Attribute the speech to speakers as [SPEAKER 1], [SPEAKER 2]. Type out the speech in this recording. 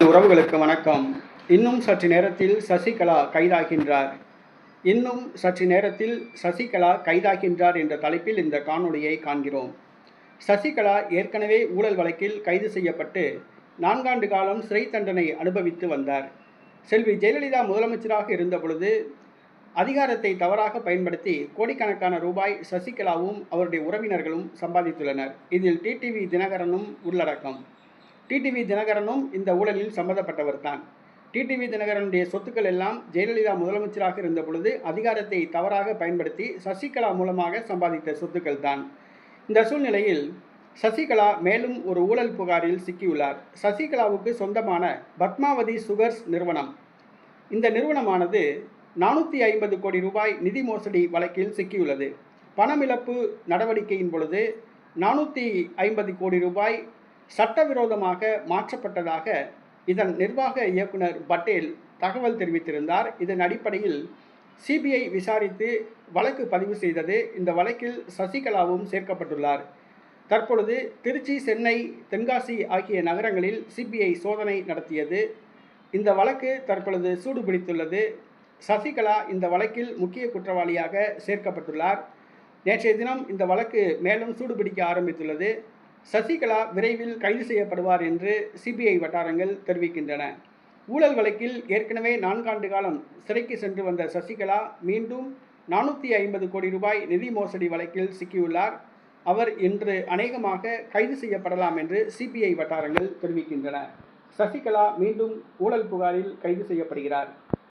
[SPEAKER 1] உறவுகளுக்கு வணக்கம். இன்னும் சற்று நேரத்தில் சசிகலா கைதாகின்றார். இன்னும் சற்று நேரத்தில் சசிகலா கைதாகின்றார் என்ற தலைப்பில் இந்த காணொளியை காண்கிறோம். சசிகலா ஏற்கனவே ஊழல் வழக்கில் கைது செய்யப்பட்டு நான்காண்டு காலம் சிறை தண்டனை அனுபவித்து வந்தார். செல்வி ஜெயலலிதா முதலமைச்சராக இருந்தபொழுது அதிகாரத்தை தவறாக பயன்படுத்தி கோடிக்கணக்கான ரூபாய் சசிகலாவும் அவருடைய உறவினர்களும் சம்பாதித்துள்ளனர். இதில் டிடிவி தினகரனும் உள்ளடக்கம். டிடிவி தினகரனும் இந்த ஊழலில் சம்பந்தப்பட்டவர் தான். டிடிவி தினகரனுடைய சொத்துக்கள் எல்லாம் ஜெயலலிதா முதலமைச்சராக இருந்த பொழுது அதிகாரத்தை தவறாக பயன்படுத்தி சசிகலா மூலமாக சம்பாதித்த சொத்துக்கள் தான். இந்த சூழ்நிலையில் சசிகலா மேலும் ஒரு ஊழல் புகாரில் சிக்கியுள்ளார். சசிகலாவுக்கு சொந்தமான பத்மாவதி சுகர்ஸ் நிறுவனம். இந்த நிறுவனமானது நானூற்றி ஐம்பது கோடி ரூபாய் நிதி மோசடி வழக்கில் சிக்கியுள்ளது. பணமிழப்பு நடவடிக்கையின் பொழுது நானூற்றி ஐம்பது கோடி ரூபாய் சட்டவிரோதமாக மாற்றப்பட்டதாக இதன் நிர்வாக இயக்குனர் பட்டேல் தகவல் தெரிவித்திருந்தார். இதன் அடிப்படையில் சிபிஐ விசாரித்து வழக்கு பதிவு செய்தது இந்த வழக்கில் சசிகலாவும் சேர்க்கப்பட்டுள்ளார். தற்பொழுது திருச்சி சென்னை தென்காசி ஆகிய நகரங்களில் சிபிஐ சோதனை நடத்தியது. இந்த வழக்கு தற்பொழுது சூடுபிடித்துள்ளது. சசிகலா இந்த வழக்கில் முக்கிய குற்றவாளியாக சேர்க்கப்பட்டுள்ளார். நேற்றைய தினம் இந்த வழக்கு மேலும் சூடுபிடிக்க ஆரம்பித்துள்ளது. சசிகலா விரைவில் கைது செய்யப்படுவார் என்று சிபிஐ வட்டாரங்கள் தெரிவிக்கின்றன. ஊழல் வழக்கில் ஏற்கனவே நான்காண்டு காலம் சிறைக்கு சென்று வந்த சசிகலா மீண்டும் நானூற்றி ஐம்பது கோடி ரூபாய் நிதி மோசடி வழக்கில் சிக்கியுள்ளார். அவர் இன்று அநேகமாக கைது செய்யப்படலாம் என்று சிபிஐ வட்டாரங்கள் தெரிவிக்கின்றன. சசிகலா மீண்டும் ஊழல் புகாரில் கைது செய்யப்படுகிறார்.